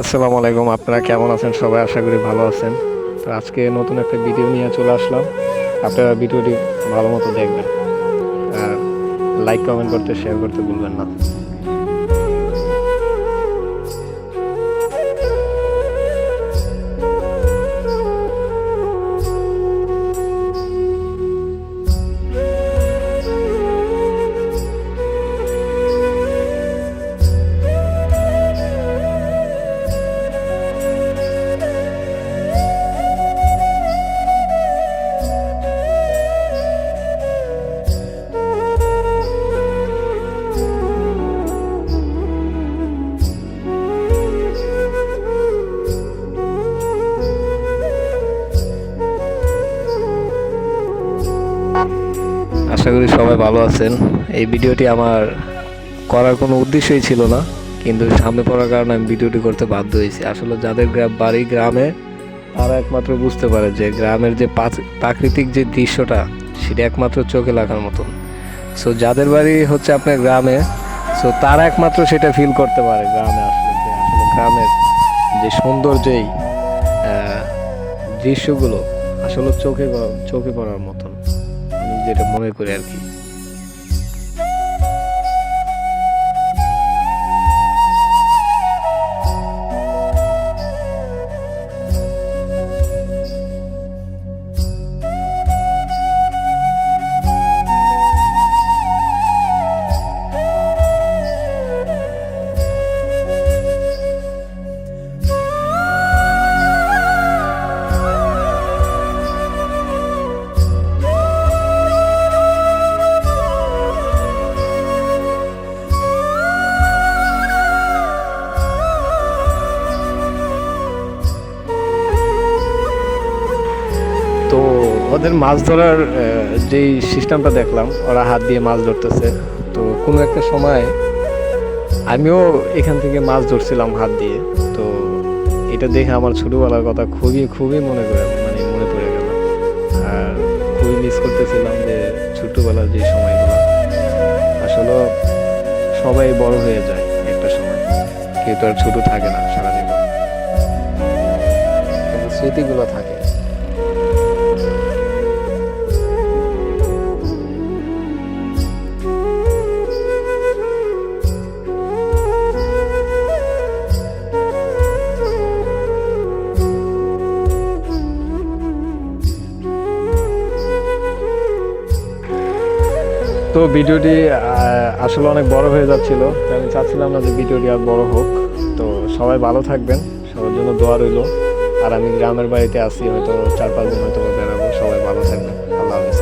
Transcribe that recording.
আসসালামু আলাইকুম, আপনারা কেমন আছেন? সবাই আশা করি ভালো আছেন। তো আজকে নতুন একটা ভিডিও নিয়ে চলে আসলাম। আপনারা ভিডিওটি ভালো মতো দেখবেন। আর লাইক কমেন্ট করতে শেয়ার করতে ভুলবেন না। আশা করি সবাই ভালো আছেন। এই ভিডিওটি আমার করার কোনো উদ্দেশ্যই ছিল না, কিন্তু সামনে পড়ার কারণে আমি ভিডিওটি করতে বাধ্য হয়েছি। আসলে যাদের গ্রাম বাড়ি গ্রামে, তারা একমাত্র বুঝতে পারে যে গ্রামের যে প্রাকৃতিক যে দৃশ্যটা, সেটা একমাত্র চোখে লাগার মতন। সো যাদের বাড়ি হচ্ছে আপনার গ্রামে সো তারা একমাত্র সেটা ফিল করতে পারে গ্রামে আসলে যে আসলে গ্রামের যে সুন্দর যেই দৃশ্যগুলো আসলে চোখে চোখে পড়ার মতন। আমি যেটা মনে করি আর কি। ওদের মাছ ধরার যেই সিস্টেমটা দেখলাম, ওরা হাত দিয়ে মাছ ধরতেছে। তো কোনো একটা সময় আমিও এখান থেকে মাছ ধরছিলাম হাত দিয়ে। তো এটা দেখে আমার ছোটবেলার কথা খুবই খুবই মনে করে মানে মনে পড়ে গেল। আর খুবই মিস করতেছিলাম যে ছোটবেলার যে সময়গুলো। আসলে সবাই বড় হয়ে যায় একটা সময়। কেউ তো আর ছোটো থাকে না সারা জীবন স্মৃতিগুলো থাকে। তো ভিডিওটি আসলে অনেক বড় হয়ে যাচ্ছিল। আমি চাচ্ছিলাম না যে ভিডিওটি আর বড় হোক। তো সবাই ভালো থাকবেন, সবার জন্য দোয়া রইল। আর আমি গ্রামের বাড়িতে আসি হয়তো চার পাঁচ দিন হয়তো বেড়াবো। সবাই ভালো থাকবেন। আল্লাহ হাফিজ।